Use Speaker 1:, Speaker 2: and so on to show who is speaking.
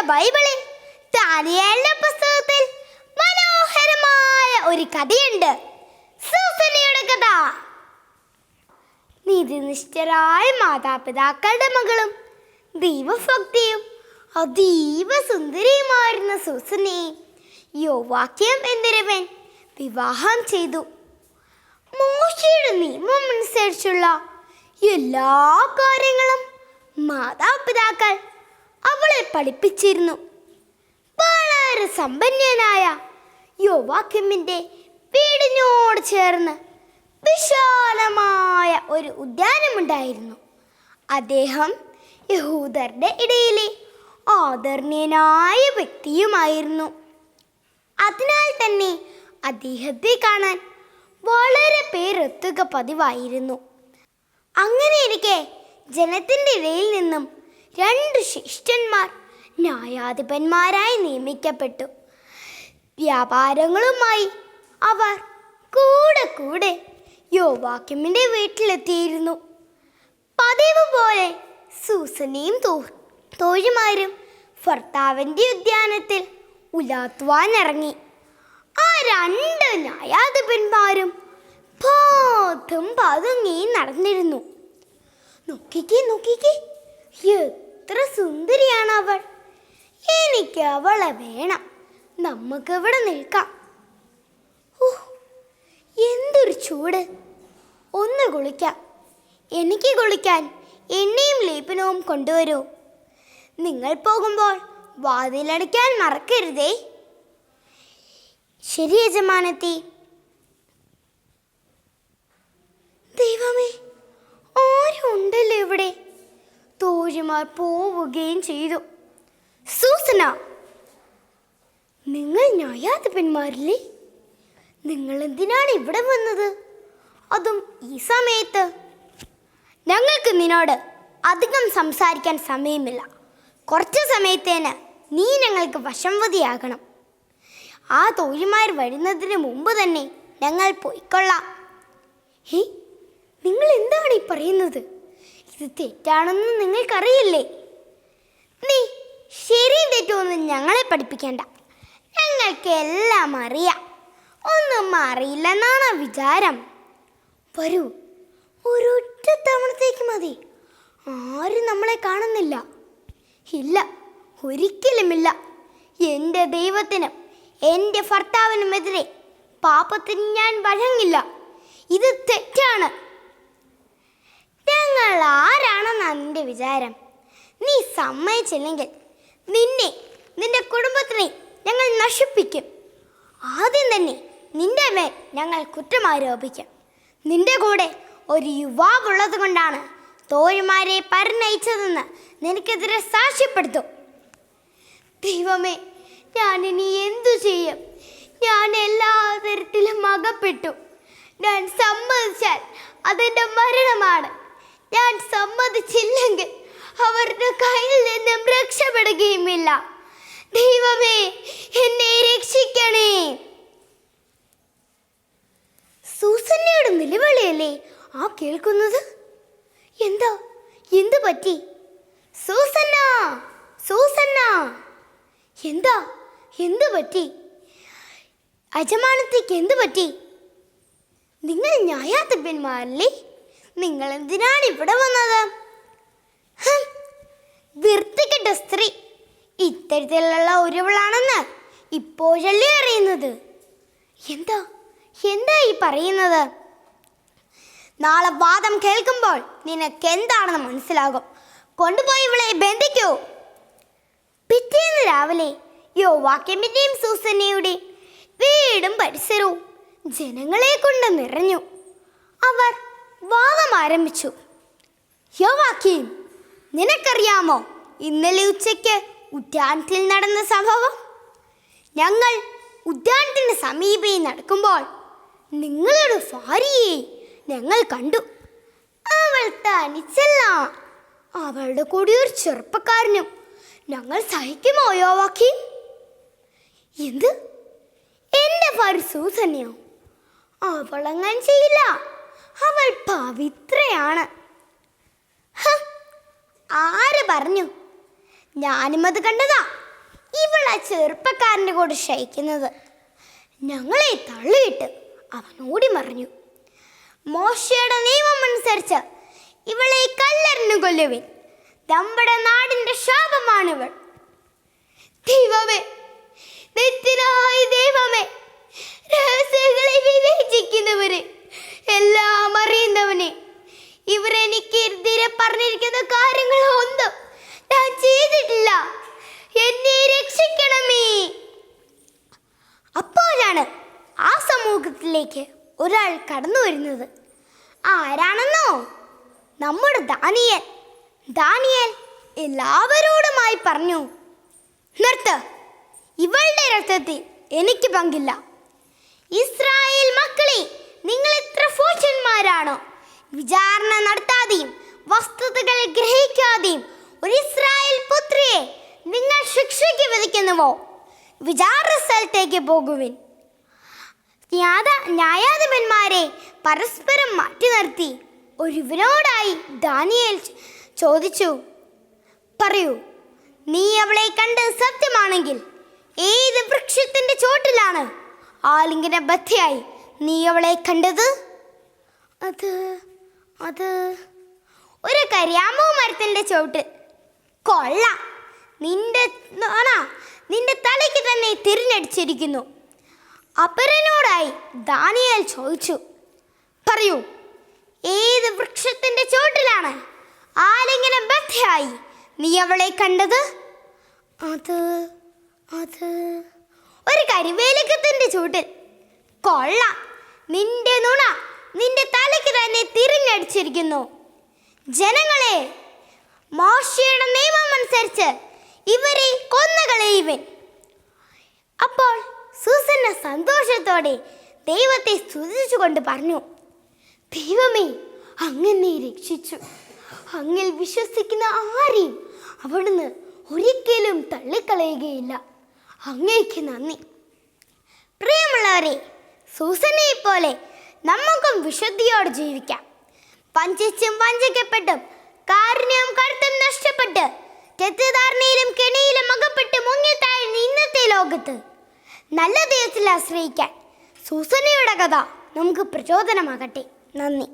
Speaker 1: ബൈബിളിൽ ദാനിയേലിന്റെ പുസ്തകത്തിൽ മനോഹരമായ ഒരു കഥയുണ്ട്. സൂസനയുടെ കഥ. നീതിനിഷ്ഠരായ മാതാപിതാക്കളുടെ മകളും ദൈവഭക്തിയും അതീവ സുന്ദരിയുമായിരുന്ന സൂസനയെ യോവാക്യം എന്നിരവൻ വിവാഹം ചെയ്തു. മോശയുടെ നിയമം അനുസരിച്ചുള്ള എല്ലാ കാര്യങ്ങളും മാതാപിതാക്കൾ അവളെ പഠിപ്പിച്ചിരുന്നു. വളരെ സമ്പന്നനായ യോവാക്യമിന്റെ വീടിനോട് ചേർന്ന് വിശാലമായ ഒരു ഉദ്യാനമുണ്ടായിരുന്നു. അദ്ദേഹം യഹൂദരുടെ ഇടയിലെ ആദരണീയനായ വ്യക്തിയുമായിരുന്നു. അതിനാൽ തന്നെ അദ്ദേഹത്തെ കാണാൻ വളരെ പേരെത്തുക പതിവായിരുന്നു. അങ്ങനെ അങ്ങനെയിരിക്കെ ജനത്തിന്റെ ഇടയിൽ നിന്നും രണ്ട് ശിഷ്ടന്മാർ ന്യായാധിപന്മാരായി നിയമിക്കപ്പെട്ടു. വ്യാപാരങ്ങളുമായി അവർ കൂടെ കൂടെ യോവാക്യമിന്റെ വീട്ടിലെത്തിയിരുന്നു. പതിവ് പോലെ സൂസനയും തോ തോഴിമാരും ഭർത്താവിന്റെ ഉദ്യാനത്തിൽ ഉലാത്തുവാൻ ഇറങ്ങി ആ രണ്ട് ന്യായാധിപന്മാരും പാതും പതുങ്ങി നടന്നിരുന്നു. നോക്കിക്കേ നോക്കിക്കേ എത്ര സുന്ദരിയാണ് അവൾ എനിക്ക് അവളെ വേണം. നമുക്ക് ഇവിടെ നിൽക്കാം എന്തൊരു ചൂട്. ഒന്ന് കുളിക്കാം. എനിക്ക് കുളിക്കാൻ എണ്ണയും ലേപനവും കൊണ്ടുവരൂ. നിങ്ങൾ പോകുമ്പോൾ വാതിലടയ്ക്കാൻ മറക്കരുതേ. ശരി യജമാനത്തി ദൈവമേ ആരും ഉണ്ടല്ലോ ഇവിടെ തോഴിമാർ പോവുകയും ചെയ്തു. സൂസന നിങ്ങൾ ന്യായാധിപന്മാരില്ലേ? നിങ്ങൾ എന്തിനാണ് ഇവിടെ വന്നത്? അതും ഈ സമയത്ത്. ഞങ്ങൾക്ക് നിന്നോട് അധികം സംസാരിക്കാൻ സമയമില്ല. കുറച്ച് സമയത്തേന് നീ ഞങ്ങൾക്ക് വശംവതിയാകണം. ആ തോഴിമാർ വരുന്നതിന് മുമ്പ് തന്നെ ഞങ്ങൾ പോയിക്കൊള്ളാം. ഹേ നിങ്ങൾ എന്താണ് ഈ പറയുന്നത്? ഇത് തെറ്റാണെന്ന് നിങ്ങൾക്കറിയില്ലേ? നീ ശരിയും തെറ്റുമൊന്നും ഞങ്ങളെ പഠിപ്പിക്കണ്ട. ഞങ്ങൾക്ക് എല്ലാം അറിയാം. ഒന്നും അറിയില്ലെന്നാണ് വിചാരം. വരൂ ഒരൊറ്റ തവണത്തേക്ക് മതി. ആരും നമ്മളെ കാണുന്നില്ല. ഇല്ല ഒരിക്കലുമില്ല. എന്റെ ദൈവത്തിനും എന്റെ ഭർത്താവിനുമെതിരെ പാപത്തിന് ഞാൻ വഴങ്ങില്ല. ഇത് തെറ്റാണ്. ഞങ്ങൾ ആരാണെന്നാണ് നിന്റെ വിചാരം? നീ സമ്മതിച്ചില്ലെങ്കിൽ നിന്നെ നിന്റെ കുടുംബത്തിനെ ഞങ്ങൾ നശിപ്പിക്കും. ആദ്യം തന്നെ നിന്റെ മേൽ ഞങ്ങൾ കുറ്റം ആരോപിക്കും നിന്റെ കൂടെ ഒരു യുവാവുള്ളത് കൊണ്ടാണ് തോഴിമാരെ പരിണയിച്ചതെന്ന് നിനക്കെതിരെ സാക്ഷ്യപ്പെടുത്തും. ദൈവമേ ഞാൻ ഇനി എന്തു ചെയ്യും? ഞാൻ എല്ലാ തരത്തിലും അകപ്പെട്ടു. ഞാൻ സമ്മതിച്ചാൽ അതെന്റെ മരണമാണ്. ഞാൻ സമ്മതിച്ചില്ലെങ്കിൽ അവരുടെ കയ്യിൽ നിന്നും രക്ഷപ്പെടുകയുമില്ല. ദൈവമേ എന്നെ രക്ഷിക്കണേ. സൂസന്നയുടെ നിലവിളിയല്ലേ? ആ കേൾക്കുന്നത്? എന്താ? എന്തു പറ്റി? സൂസന്ന സൂസന്ന. എന്താ? എന്തു പറ്റി? അജമാനത്തേക്ക് എന്തു പറ്റി? നിങ്ങൾ ന്യായാധിപന്മാരല്ലേ? നിങ്ങൾ എന്തിനാണ് ഇവിടെ വന്നത് വൃത്തികെട്ട സ്ത്രീ ഇത്തരത്തിലുള്ള ഒരുവളാണെന്ന് ഇപ്പോഴല്ലേ അറിയുന്നത്? എന്താ എന്താ ഈ പറയുന്നത്? നാളെ വാദം കേൾക്കുമ്പോൾ നിനക്ക് എന്താണെന്ന് മനസ്സിലാകും. കൊണ്ടുപോയി ഇവളെ ബന്ധിക്കൂ. പിറ്റേന്ന് രാവിലെ യോ യോവാക്യമിന്റെയും സൂസന്നയുടെയും വീടും പരിസരവും ജനങ്ങളെ കൊണ്ട് നിറഞ്ഞു. അവർ വാദം ആരംഭിച്ചു. യോവാക്കീം നിനക്കറിയാമോ ഇന്നലെ ഉച്ചയ്ക്ക് ഉദ്യാനത്തിൽ നടന്ന സംഭവം? ഞങ്ങൾ ഉദ്യാനത്തിന് സമീപേ നടക്കുമ്പോൾ നിങ്ങളുടെ ഭാര്യയെ ഞങ്ങൾ കണ്ടു. അവൾ തനിച്ചല്ല. അവളുടെ കൂടി ഒരു ചെറുപ്പക്കാരനും. ഞങ്ങൾ സഹിക്കുമോ യോവാക്കി എന്ത്? എന്റെ ഭാര്യ സൂസന്യോ അവളങ്ങനെ ചെയ്യില്ല. അവൾ പവിത്രയാണ്. ആര് പറഞ്ഞു? ഞാനും അത് കണ്ടതാ. ഇവൾ ആ ചെറുപ്പക്കാരന്റെ കൂടെ ക്ഷയിക്കുന്നത് ഞങ്ങളെ തള്ളിയിട്ട് അവൻ ഓടി മറിഞ്ഞു. മോശയുടെ നിയമം അനുസരിച്ച് ഇവളെ കല്ലറിഞ്ഞു കൊല്ലുവിൻ. നമ്മുടെ നാടിന്റെ ശാപമാണിവൾ. ദൈവമേ നിത്യനായ ദൈവമേ രഹസ്യങ്ങളെ വിവേചിക്കുന്നവരെ എല്ലാം അറിയുന്നവനെ. ഇവരെനിക്ക് എതിരെ പറഞ്ഞിരിക്കുന്ന കാര്യങ്ങൾ ഒന്നും ഞാൻ ചെയ്തിട്ടില്ല. എന്നെ രക്ഷിക്കണമേ. അപ്പോഴാണ് ആ സമൂഹത്തിലേക്ക് ഒരാൾ കടന്നു വരുന്നത്. ആരാണെന്നോ? നമ്മുടെ ദാനിയൽ. ദാനിയൽ എല്ലാവരോടുമായി പറഞ്ഞു നിർത്ത്. ഇവളുടെ രക്തത്തിൽ എനിക്ക് പങ്കില്ല. ഇസ്രായേൽ മക്കളെ നിങ്ങൾ എത്ര ഫോഷന്മാരാണോ വിചാരണ നടത്താതെയും വസ്തുതകൾ ഗ്രഹിക്കാതെയും ഒരു ഇസ്രായേൽ പുത്രിയെ നിങ്ങൾ ശിക്ഷയ്ക്ക് വിധിക്കുന്നുവോ? വിചാരണ സ്ഥലത്തേക്ക് പോകുവിൻ. ന്യായാധിപന്മാരെ പരസ്പരം മാറ്റി നിർത്തി. ഒരുവനോടായി ദാനിയേൽ ചോദിച്ചു പറയൂ നീ അവളെ കണ്ട് സത്യമാണെങ്കിൽ ഏത് വൃക്ഷത്തിന്റെ ചോട്ടിലാണ്? ആലിംഗന ബദ്ധയായി നീ അവളെ കണ്ടത്? അത് അത് ഒരു കരിയാമ്പൂ മരത്തിന്റെ ചോട്ട് കൊള്ള. നിന്റെ ആണാ നിന്റെ തലയ്ക്ക് തന്നെ തിരിഞ്ഞടിച്ചിരിക്കുന്നു. അപരനോടായി ദാനിയേൽ ചോദിച്ചു പറയൂ ഏത് വൃക്ഷത്തിന്റെ ചോട്ടിലാണ് ആലിങ്ങനെ ബദ്ധയായി നീ അവളെ കണ്ടത്? അത് അത് ഒരു കരിവേലക്കത്തിന്റെ ചൂട്ടിൽ കൊള്ളാം. നിന്റെ നുണ നിന്റെ തലയ്ക്ക് തന്നെ തിരിഞ്ഞടിച്ചിരിക്കുന്നു. ജനങ്ങളെ മോശയുടെ നിയമം അനുസരിച്ച് ഇവരെ കൊന്നുകളയുവൻ അപ്പോൾ സൂസന്ന സന്തോഷത്തോടെ ദൈവത്തെ സ്തുതിച്ചുകൊണ്ട് പറഞ്ഞു ദൈവമേ അങ്ങനെ രക്ഷിച്ചു. അങ്ങിൽ വിശ്വസിക്കുന്ന ആരെയും അവിടുന്ന് ഒരിക്കലും തള്ളിക്കളയുകയില്ല. അങ്ങേക്ക് നന്ദി. പ്രിയമുള്ളവരെ സൂസനയെ പോലെ നമുക്കും വിശുദ്ധിയോട് ജീവിക്കാം. വഞ്ചിച്ചും വഞ്ചിക്കപ്പെട്ടും കാരുണ്യവും കടുത്തും നഷ്ടപ്പെട്ട് തെറ്റിദ്ധാരണയിലും കെണിയിലും അകപ്പെട്ട് മുങ്ങിത്താഴ്ന്ന ഇന്നത്തെ ലോകത്ത് നല്ല ദൈവത്തിൽ ആശ്രയിക്കാൻ സൂസനയുടെ കഥ നമുക്ക് പ്രചോദനമാകട്ടെ. നന്ദി.